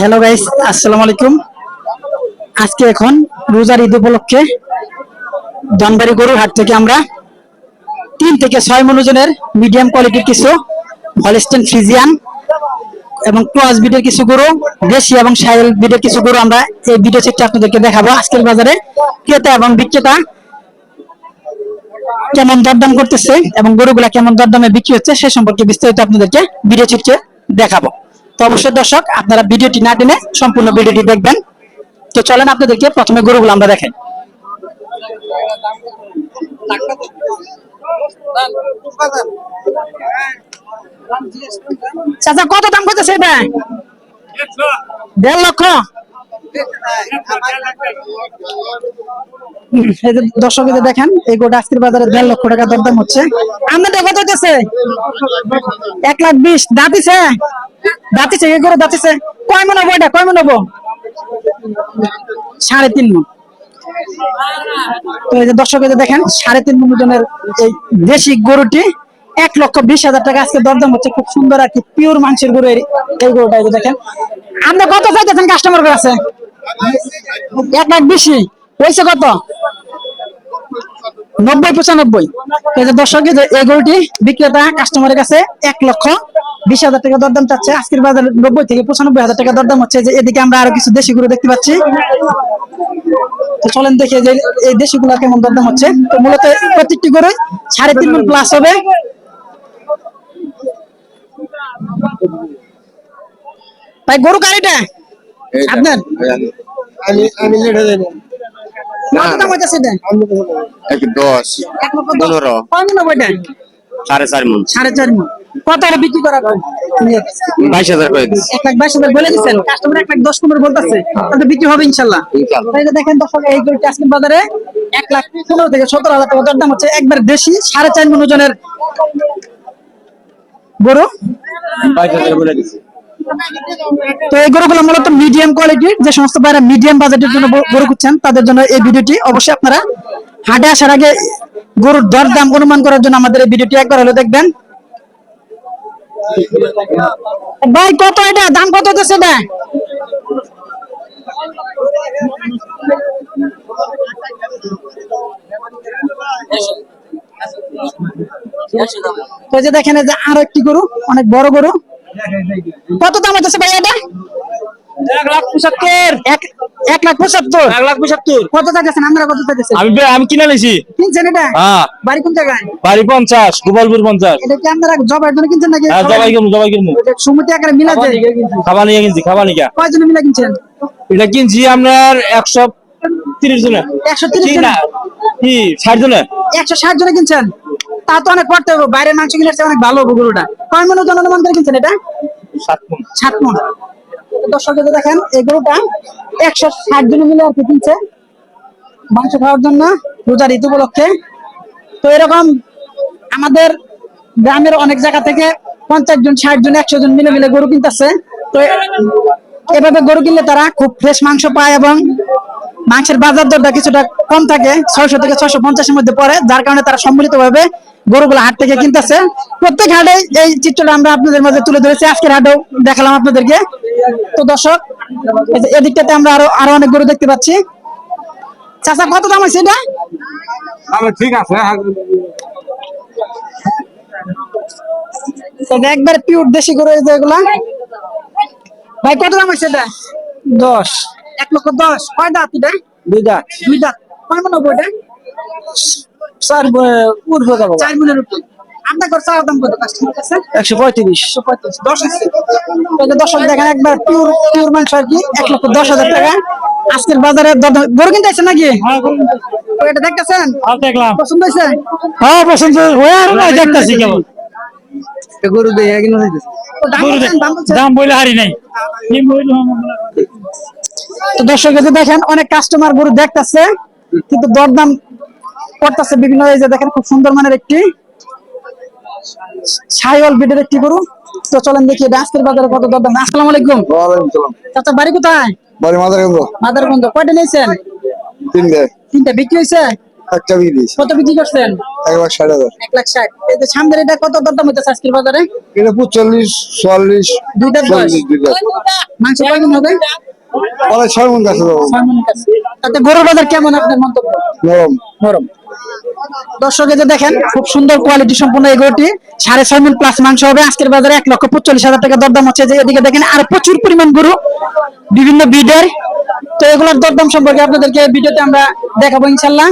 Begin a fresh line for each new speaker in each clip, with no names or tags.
Hello guys আসসালামু আলাইকুম আজকে এখন রোজার ঈদ উপলক্ষে ধনবাড়ি গরুর হাট থেকে আমরা তিন থেকে ছয় মন ওজনের মিডিয়াম কোয়ালিটির কিছু হলিস্টেন ফ্রিজিয়ান এবং ক্রস বিডের কিছু গরু, দেশি এবং সাইল বিডের কিছু গরু আমরা এই ভিডিও চিত্রে আপনাদেরকে দেখাবো। আজকের বাজারে ক্রেতা এবং বিক্রেতা কেমন দরদাম করতেছে এবং গরুগুলা কেমন দরদামে বিক্রি হচ্ছে সে সম্পর্কে বিস্তারিত আপনাদেরকে ভিডিও চিত্রে দেখাবো। তো অবশ্যই দর্শক, আপনারা ভিডিওটি না টেনে সম্পূর্ণ ভিডিওটি দেখবেন। তো চলেন আপনাদেরকে প্রথমে গরুগুলো আমরা দেখাই। চাচা, কত দাম করতেছে দেড় লক্ষ? দর্শক দেখেন, এই গোটা বাজারে দেড় লক্ষ টাকা হচ্ছে। আপনাদের কত হইতেছে? এক লাখ বিশ। দাঁতিছে দাঁতিছে এই গরু দাঁতিছে। কয় কয় সাড়ে তিন মন। তো এই যে দর্শক দেখেন, সাড়ে তিন মন ওজনের এই দেশি গরুটি, এক লক্ষ বিশ হাজার টাকা। আজকে দরদাম হচ্ছে খুব সুন্দর আর কি পিওর মাংসের গরু এই গরুটা, এই দেখেন। আপনি কত চাইতেছেন কাস্টমার কাছে? এক লাখ বেশি। হয়েছে কত? নব্বই, পঁচানব্বই। দর্শক এই গরুটি বিক্রেতা কাস্টমারের কাছে এক লক্ষ বিশ হাজার টাকা দরদাম চাচ্ছে। আজকের বাজারে নব্বই থেকে পঁচানব্বই হাজার টাকা দরদাম হচ্ছে। যে এদিকে আমরা আরও কিছু দেশি গরু দেখতে পাচ্ছি। তো চলেন দেখে যে এই দেশি গুলা কেমন দরদাম হচ্ছে। তো মূলত প্রত্যেকটি গরু সাড়ে তিন মন প্লাস হবে। ভাই গরু কারিটা আপনার?
আমি আমি লেট হয়ে
কত দাম হইতেছে এটা
এক দশ
এক লক্ষ
পনেরো।
কয় মন হবে এটা
সাড়ে চার মন।
সাড়ে চার মন। কত এটা বিক্রি করা
বাইশ হাজার
এক লাখ বাইশ হাজার বলে দিচ্ছেন। কাস্টমার এক লাখ দশ পনেরো বলতেছে। তাহলে বিক্রি হবে ইনশাল্লাহ। দেখেন দর্শক এই গরুটি আজকের বাজারে এক লাখ পনেরো থেকে সতেরো হাজার টাকা দরদাম হচ্ছে। একবার দেশি সাড়ে চার মন ওজনের গরু।
বাইশ হাজার বলে দিচ্ছি।
তো এই গরুগুলো মূলত মিডিয়াম কোয়ালিটির যে সমস্ত বাইরে মিডিয়াম বাজেটের জন্য গরু খুঁজছেন, তাদের জন্য এই ভিডিওটি অবশ্যই আপনারা হাটে আসার আগে গরুর দরদাম অনুমান করার জন্য আমাদের এই ভিডিওটি একবার হলে দেখবেন। ভাই, কত এটা? দাম কত হচ্ছে এটা? দেখেন আরও একটি গরু, অনেক বড় গরু। কত দাম হচ্ছে ভাই এটা?
এক লাখ পঁচাত্তর।
এক এক লাখ পঁচাত্তর?
এক লাখ পঁচাত্তর।
কত চাইতেছেন আমরা কত চাইতেছেন
আমি আমি কিনে নিয়েছি
কিনছেন এটা?
হ্যাঁ।
বাড়ি কোন জায়গায়?
বাড়ি পঞ্চাশ গোপালপুর পঞ্চাশ।
এটা কি আপনারা জবাই জন্য কিনছেন নাকি?
হ্যাঁ জবাই কিনবো জবাই কিনবো।
সুমতি আকারে মিলা যায়?
খাবা নিয়ে কিনছি খাবা নিকা
কয়জন মিলা কিনছেন?
এটা কিনছি আপনার একশো তিরিশ জনে।
একশো তিরিশ
না? কি ষাট জনে?
একশো ষাট জনে কিনছেন? তা তো অনেক পড়তে হবে বাইরের মাংস কিনে অনেক ভালো হবে গরুটা। কয় মনে জন অনুমান করে কিনছেন এটা? ঈদ উপলক্ষে। তো এরকম আমাদের গ্রামের অনেক জায়গা থেকে পঞ্চাশ জন, ষাট জন, একশো জন মিলে মিলে গরু কিনতেছে। তো এভাবে গরু কিনলে তারা খুব ফ্রেশ মাংস পায় এবং মাংসের বাজার দরটা কিছুটা কম থাকে ছয়শো থেকে ছয়শো পঞ্চাশের মধ্যে পড়ে যার কারণে তারা সম্মিলিত ভাবে গরুগুলো হাট থেকে কিনতেছে। প্রত্যেক হাটে এই চিত্রটা আমরা আপনাদের মাঝে তুলে ধরেছি আজকের হাটেও দেখালাম আপনাদেরকে। তো দর্শক এদিকটাতে আমরা আরও আরও অনেক গরু দেখতে পাচ্ছি। চাচা কত দাম আছে এটা?
ঠিক আছে
একবার পিওর দেশি গরু এই যে এগুলা। ভাই কত দাম আছে এটা?
দশ।
এক লক্ষ দশ। কয় দাঁত এটা?
দুই দাঁত।
দুই দাঁত। কয় মনে হবে এটা?
চার উঠবো যাব
চার মনের উপরে। আপনার দাম কত কাস্টমার কাছে?
একশো পঁয়ত্রিশ।
একশো পঁয়ত্রিশ। দশ আছে। দর্শক দেখেন একবার পিওর পিওর মাংস আর কি? এক লক্ষ দশ হাজার টাকা। আজকের বাজারে গরু কিনতে আসছেন নাকি? এটা দেখতেছেন?
দেখলাম।
পছন্দ হয়েছে?
হ্যাঁ পছন্দ হয়ে আর না দেখতেছি কেমন।
গরু দিয়ে কিনে
দাম
বলে হারি নাই।
তো দর্শক এই যে দেখেন অনেক কাস্টমার গরু দেখতেছে কিন্তু দরদাম করতেছে বিভিন্ন এই যে দেখেন খুব সুন্দর মানের একটি সাইওয়াল বিডের একটি গরু। তো চলেন দেখি আজকের বাজারে কত দরদাম? আসসালামু আলাইকুম। চাচা বাড়ি কোথায়?
বাড়ি মাদার কেন্দ্র
মাদারগঞ্জ। কয়টা নিয়েছেন?
তিনটে।
তিনটা। বিক্রি হয়েছে?
একটা বিরিশ
কত বিক্রি করছেন?
একবার ষাট হাজার।
এক লাখ ষাট। এই যে সামনের এটা কত দরদাম হইতেছে আজকের বাজারে?
এটা পঁচল্লিশ চুয়াল্লিশ
দুইটা মাংস কয়দিন হবে?
ছয় মন
কাছে। তাতে গরুর বাজার কেমন আপনার মন্তব্য?
নরম।
নরম। দর্শক যে দেখেন খুব সুন্দর কোয়ালিটি সম্পূর্ণ এই গরুটি। সাড়ে ছয় মিল প্লাস মাংস হবে। আজকের বাজারে এক লক্ষ পঁচল্লিশ হাজার টাকা দরদাম হচ্ছে। যে এদিকে দেখেন আর প্রচুর পরিমাণ গরু বিভিন্ন বিডের। তো এগুলোর দরদাম সম্পর্কে আপনাদেরকে ভিডিওতে আমরা দেখাবো ইনশাল্লাহ।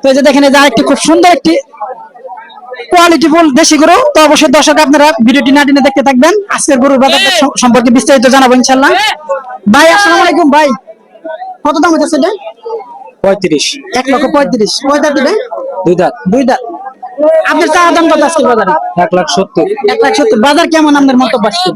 তো এই যে দেখেন এই যে আরেকটি খুব সুন্দর একটি কোয়ালিটি ফুল দেশি গরু তো অবশ্যই দর্শক আপনারা ভিডিওটি না টেনে দেখতে থাকবেন। আজকের গরুর বাজার সম্পর্কে বিস্তারিত জানাব ইনশাল্লাহ ভাই আসসালাম আলাইকুম ভাই। কত দাম হচ্ছে এটা?
পঁয়ত্রিশ।
এক লক্ষ পঁয়ত্রিশ। কয় দাঁত দিবে
দুই দাঁত।
দুই দাঁত। আপনার চা দাম কত আজকে বাজারে?
এক লাখ সত্তর।
এক লাখ সত্তর। বাজার কেমন আপনার মন্তব্য আসছে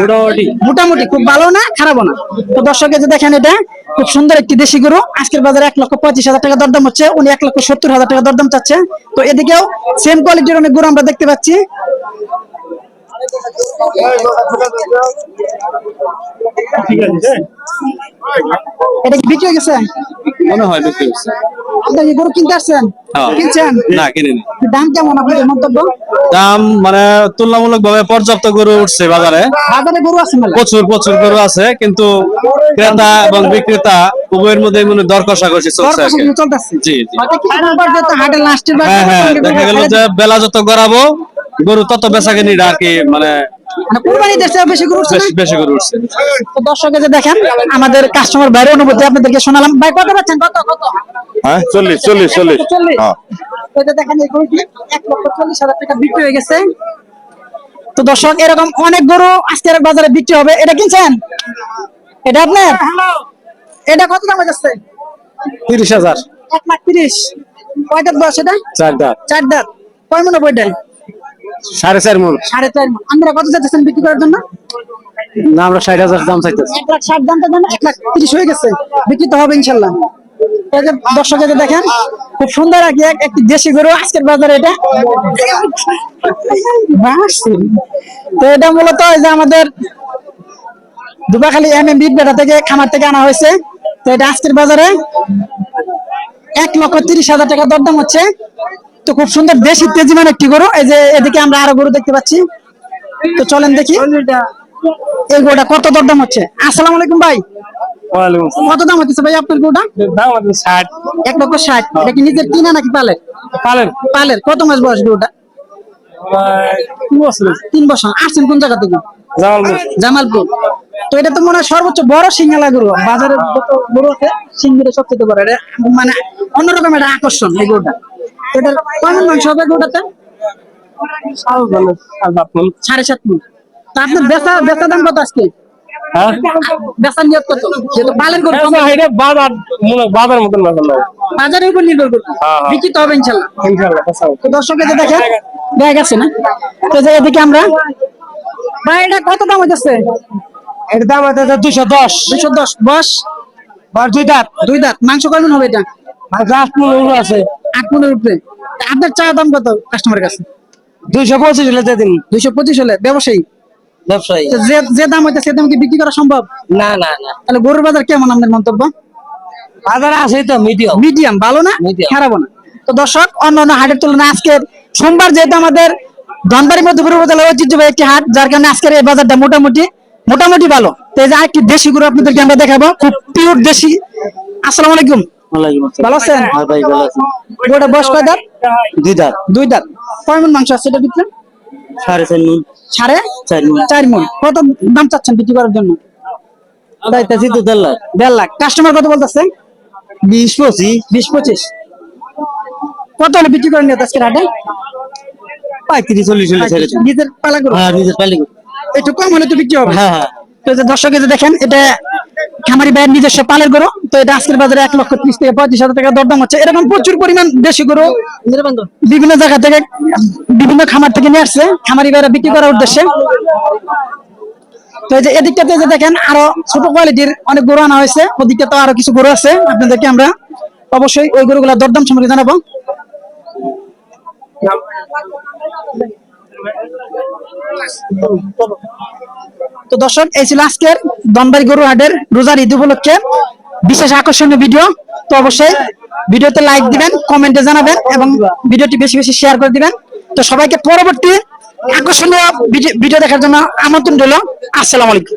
মোটামুটি।
মোটামুটি খুব ভালো না খারাপও না? তো দর্শকে যে দেখেন এটা খুব সুন্দর একটি দেশি গরু। আজকের বাজারে এক লক্ষ পঁচিশ হাজার টাকা দরদাম হচ্ছে উনি এক লক্ষ সত্তর হাজার টাকা দরদাম চাচ্ছে। তো এদিকেও সেম কোয়ালিটির অনেক গরু আমরা দেখতে পাচ্ছি। এটা কি বিক্রি হয়ে গেছে?
মনে হয় বিক্রি হচ্ছে।
আপনি কি গরু কিনতে আসছেন?
হ্যাঁ।
কিনছেন?
না কিনিনি।
দাম কেমন আপনাদের মন্তব্য?
দাম মানে তুলনামূলক ভাবে পর্যাপ্ত গরু উঠছে বাজারে।
বাজারে গরু আছে মেলা
প্রচুর প্রচুর গরু আছে কিন্তু ক্রেতা এবং বিক্রেতা উভয়ের মধ্যে মানে দর কষাকষি চলছে জি জি।
হাটের লাস্টের
হ্যাঁ হ্যাঁ দেখা গেল যে বেলা যত গড়াবো গরু তত বেচা কিনি আর কি মানে
মানে কুরবানি বেশি গরু উঠছে
বেশি বেশি গরু উঠছে।
তো দর্শকে যে দেখেন আমাদের কাস্টমার বাইরে অনুভূতি আপনাদেরকে শোনালাম। ভাই কত পাচ্ছেন? কত কত?
হ্যাঁ চল্লিশ চল্লিশ চল্লিশ।
চল্লিশ।
হ্যাঁ।
তো দেখেন এই গরুটি এক লক্ষ চল্লিশ হাজার টাকা বিক্রি হয়ে গেছে। তো দর্শক এরকম অনেক গরু আজকের বাজারে বিক্রি হবে। এটা কিনছেন? এটা আপনার? এটা কত দাম যাচ্ছে?
তিরিশ হাজার।
এক লাখ তিরিশ। কয় দাঁত বয়স এটা?
চার দাঁত।
চার দাঁত। কয় মনে বইটা
সাড়ে চার মন
সাড়ে চার মণ। আমরা কত যাচ্ছেন বিক্রি করার জন্য?
না আমরা ষাট হাজার দাম চাইতেছি।
এক লাখ ষাট দামটা জানো এক লাখ তিরিশ হয়ে গেছে। বিক্রি তো হবে ইনশাল্লাহ। দর্শকের দেখেন খুব সুন্দর আর কি একটি দেশি গরু আজকের বাজারে এটা। তো এটা মূলত এই যে আমাদের দুবাখালী এম এম বিটবেটা থেকে খামার থেকে আনা হয়েছে। তো এটা আজকের বাজারে এক লক্ষ তিরিশ হাজার টাকা দরদাম হচ্ছে। তো খুব সুন্দর দেশি তেজিমান একটি গরু। এই যে এদিকে আমরা আরও গরু দেখতে পাচ্ছি। তো চলেন দেখি। এই গরুটা কত দরদাম হচ্ছে? আসসালামু আলাইকুম ভাই। কত দাম হচ্ছে ভাই আপনার গরুটা?
দাম আছে ষাট।
এক লক্ষ ষাট। এটা কি নিজের কিনা নাকি পালের?
পালেন
পালের। কত মাস বয়স গরুটা? তিন বছর আসছেন কোন জায়গা থেকে?
জামালপুর।
জামালপুর। তো এটা তো মনে হয় সর্বোচ্চ বড় সিঙ্গালা গরু। বাজারে গরু আছে সিঙ্গিরে সবচেয়ে বড়। এটা মানে অন্যরকম একটা আকর্ষণ এই গরুটা। মাংস হবে সাড়ে সাত মিনিট তা আপনার বেচা বেচা দাম কত আজকে?
হ্যাঁ?
বেচার নিয়ত কত? যেহেতু পালের গরু
এটা বাজার বাজার মতন ব্যাপার না
বাজারের উপর নির্ভর করবে।
হ্যাঁ, হ্যাঁ।
হবে ইনশাল্লাহ।
ইনশাল্লাহ
তো দর্শকের যে দেখেন দেখা গেছে না? তো যে এদিকে আমরা ভাই এটা কত দাম হচ্ছে
এর দাম আছে দুশো দশ।
দুশো দশ। বস?
দুই দাঁত।
দুই দাঁত। মাংস কয়মন হবে এটা?
মনে আছে।
আট মনের উপরে। আপনার চা দাম কত কাস্টমারের কাছে?
দুইশো পঁচিশ হলে দিন।
দুইশো পঁচিশ হলে ব্যবসায়ী?
ব্যবসায়ী।
যে যে দাম হইতে সে দাম কি বিক্রি করা সম্ভব?
না না না।
তাহলে গরুর বাজার কেমন আপনার মন্তব্য?
বাজার আছে তো মিডিয়াম
মিডিয়াম ভালো না. খারাপও না। তো দর্শক অন্য অন্য হাটের তুলনায় আজকের সোমবার যেহেতু আমাদের ধনবাড়ি মধ্যপুর উপজেলার ঐতিহ্যবাহী একটি হাট যার কারণে আজকের এই বাজারটা মোটামুটি মোটামুটি ভালো। তো এই যে আরেকটি দেশি গরু আপনাদেরকে আমরা দেখাবো। খুব পিওর দেশি। আসসালামু আলাইকুম। ভালো আছেন? বয়স কয় দাঁত?
দুই দাঁত।
দুই দাঁত। কয় মন মাংস আছে এটা
সাড়ে চার
সাড়ে?
চার।
চার মন। কত দাম চাচ্ছেন বিক্রি করার জন্য?
চাইতেছি তো দেড় লাখ।
দেড় লাখ। কাস্টমার কত বলতেছে?
বিশ পঁচিশ।
বিশ পঁচিশ। কত হলে বিক্রি করেন হাটে?
পঁয়ত্রিশ চল্লিশ।
নিজের পালা করুন।
হ্যাঁ নিজের পালি
একটু কম হলে তো বিক্রি হবে।
হ্যাঁ হ্যাঁ।
তো দর্শক দেখেন এটা খামারি ভাইয়ের নিজস্ব পালের গরু। তো এটা আজকের বাজারে এক লক্ষ ত্রিশ থেকে পঁয়ত্রিশ হাজার টাকা দরদাম হচ্ছে। এরকম প্রচুর পরিমাণ দেশি গরু বিভিন্ন জায়গা থেকে বিভিন্ন খামার থেকে নিয়ে আসছে। খামারি ভাইরা বিক্রি করার উদ্দেশ্যে। তো এই যে এদিকটাতে যে দেখেন আরও ছোট কোয়ালিটির অনেক গরু আনা হয়েছে। ওদিকে তো আরও কিছু গরু আছে। আপনাদেরকে আমরা অবশ্যই ওই গরুগুলোর দরদাম সম্পর্কে জানাব। তো দর্শক এই ছিল আজকের দনবাড়ি গরু হাটের রোজার ঈদ উপলক্ষে। বিশেষ আকর্ষণীয় ভিডিও তো অবশ্যই ভিডিওতে লাইক দিবেন কমেন্টে জানাবেন এবং ভিডিওটি বেশি বেশি শেয়ার করে দিবেন। তো সবাইকে পরবর্তী আকর্ষণীয় ভিডিও দেখার জন্য আমন্ত্রণ রইল। আসসালামু আলাইকুম।